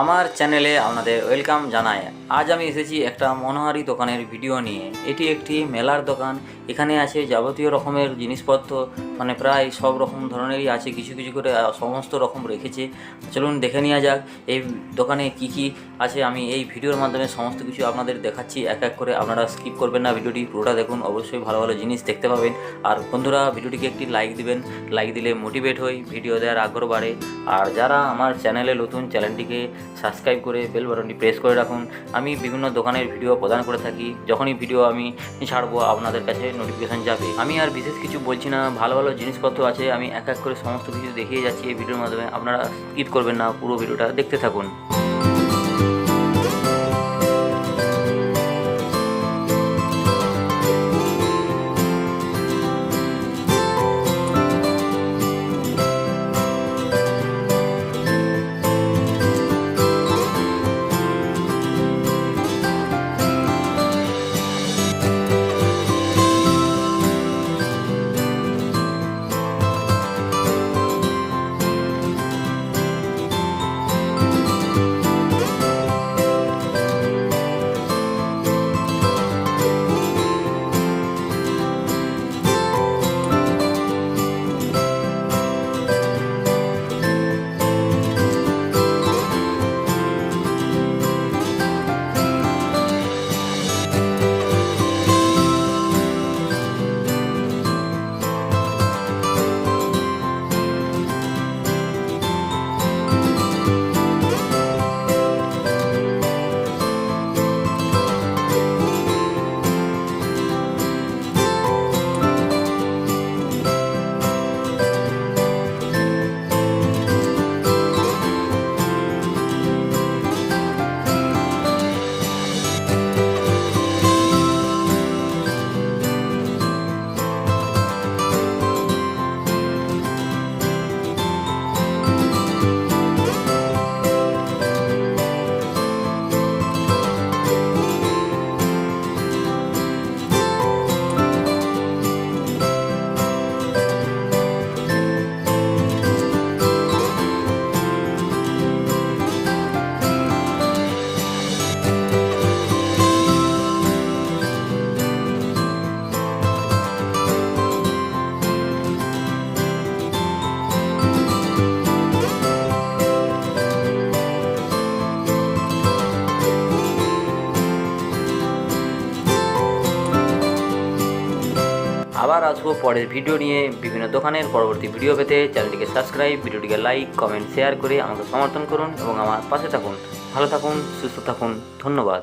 আমার চ্যানেলে আপনাদের ওয়েলকাম জানায়। আজ আমি এসেছি একটা মনোহারি দোকানের ভিডিও নিয়ে। এটি একটি মেলার দোকান। এখানে আছে যাবতীয় রকমের জিনিসপত্র মানে প্রায় সব রকম ধরনেরই আছে, কিছু কিছু করে সমস্ত রকম রেখেছে। চলুন দেখে নেওয়া যাক, এই দোকানে কি কি আছে, আমি এই ভিডিওর মাধ্যমে সমস্ত কিছু আপনাদের দেখাচ্ছি, এক এক করে আপনারা স্কিপ করবেন না ভিডিওটি, পুরোটা দেখুন, অবশ্যই ভালো ভালো জিনিস দেখতে পাবেন। আর বন্ধুরা, ভিডিওটিকে একটি লাইক দিবেন লাইক দিলে মোটিভেট হই, ভিডিও দেওয়ার আগ্রহ বাড়ে। আর যারা আমার চ্যানেলে নতুন, চ্যানেলটিকে সাবস্ক্রাইব করে বেল বাটনটি প্রেস করে রাখুন। আমি বিভিন্ন দোকানের ভিডিও প্রদান করে থাকি, যখনই ভিডিও আমি ছাড়বো, আপনাদের কাছে নোটিফিকেশন যাবে। আমি আর বিশেষ কিছু বলছি না, ভালো ভালো জিনিসপত্র আছে, আমি এক এক করে সমস্ত কিছু দেখিয়ে যাচ্ছি এই ভিডিওর মাধ্যমে। আপনারা স্কিপ করবেন না, পুরো ভিডিওটা দেখতে থাকুন। আবার আসব পরের ভিডিও নিয়ে। বিভিন্ন দোকানের পরবর্তী ভিডিও পেতে চ্যানেলটিকে সাবস্ক্রাইব ভিডিওটিকে লাইক কমেন্ট শেয়ার করে আমাকে সমর্থন করুন এবং আমার পাশে থাকুন। ভালো থাকুন, সুস্থ থাকুন, ধন্যবাদ।